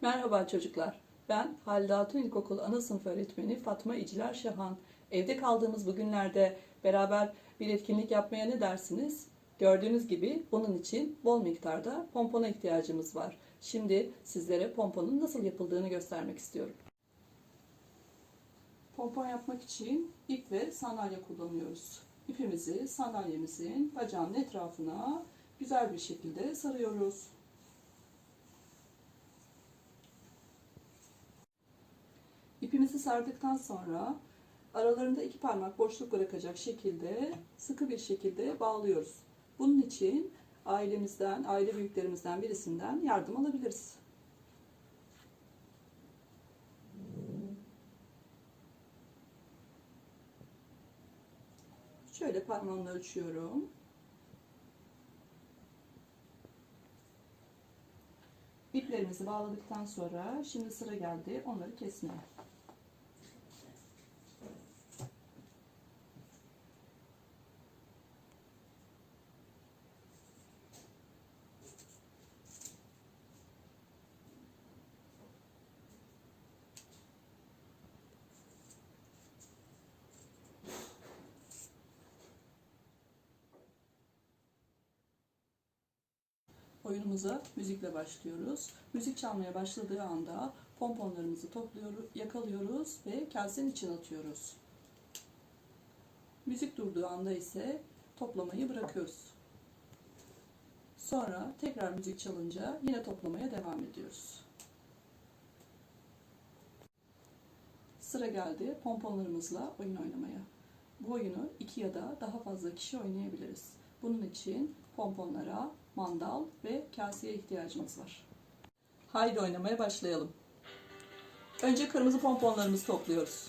Merhaba çocuklar. Ben Halide Hatun İlkokulu Ana Sınıf Öğretmeni Fatma İciler Şahan. Evde kaldığımız bu günlerde beraber bir etkinlik yapmaya ne dersiniz? Gördüğünüz gibi bunun için bol miktarda pompona ihtiyacımız var. Şimdi sizlere pomponun nasıl yapıldığını göstermek istiyorum. Pompon yapmak için ip ve sandalye kullanıyoruz. İpimizi sandalyemizin bacağının etrafına güzel bir şekilde sarıyoruz. İpimizi sardıktan sonra aralarında iki parmak boşluk bırakacak şekilde sıkı bir şekilde bağlıyoruz. Bunun için ailemizden, aile büyüklerimizden birisinden yardım alabiliriz. Şöyle parmağımla ölçüyorum. İplerimizi bağladıktan sonra şimdi sıra geldi onları kesmeye. Oyunumuza müzikle başlıyoruz. Müzik çalmaya başladığı anda pomponlarımızı topluyoruz, yakalıyoruz ve kasenin içine atıyoruz. Müzik durduğu anda ise toplamayı bırakıyoruz. Sonra tekrar müzik çalınca yine toplamaya devam ediyoruz. Sıra geldi pomponlarımızla oyun oynamaya. Bu oyunu iki ya da daha fazla kişi oynayabiliriz. Bunun için pomponlara, mandal ve kaseye ihtiyacımız var. Haydi oynamaya başlayalım. Önce kırmızı pomponlarımızı topluyoruz.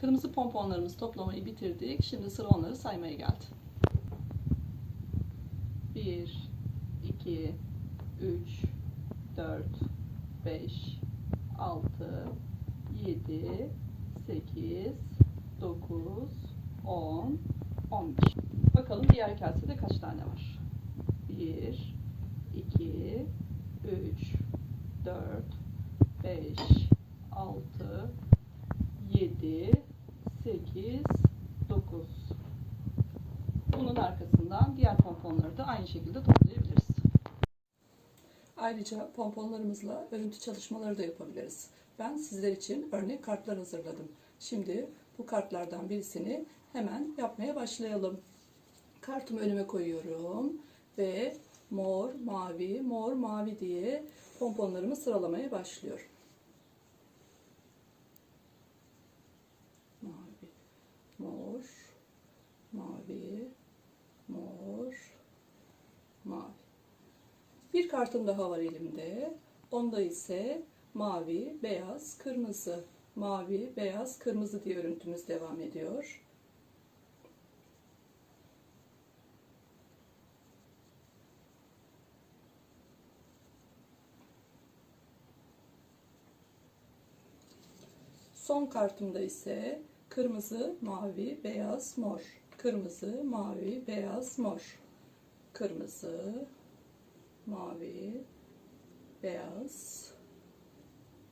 Kırmızı pomponlarımızı toplamayı bitirdik. Şimdi sıra onları saymaya geldi. 1, 2, 3, 4, 5, 6, 7, 8, 9, 10, 11. Bakalım diğer kasede kaç tane var? 1, 2, 3, 4, 5, 6, 7, 8, 9. Bunun arkasından pomponları da aynı şekilde toplayabiliriz. Ayrıca pomponlarımızla örüntü çalışmaları da yapabiliriz. Ben sizler için örnek kartlar hazırladım. Şimdi bu kartlardan birisini hemen yapmaya başlayalım. Kartımı önüme koyuyorum ve mor, mavi, mor, mavi diye pomponlarımı sıralamaya başlıyorum. mavi, mor, mavi, mor, mavi. Bir kartım daha var elimde. Onda ise mavi, beyaz, kırmızı, mavi, beyaz, kırmızı diye örüntümüz devam ediyor. Son kartımda ise kırmızı, mavi, beyaz, mor. Kırmızı, mavi, beyaz, mor. Kırmızı, mavi, beyaz,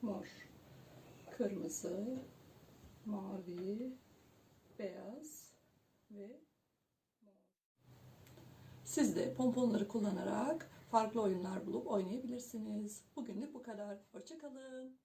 mor. Kırmızı, mavi, beyaz ve mor. Siz de pomponları kullanarak farklı oyunlar bulup oynayabilirsiniz. Bugünlük bu kadar. Hoşçakalın.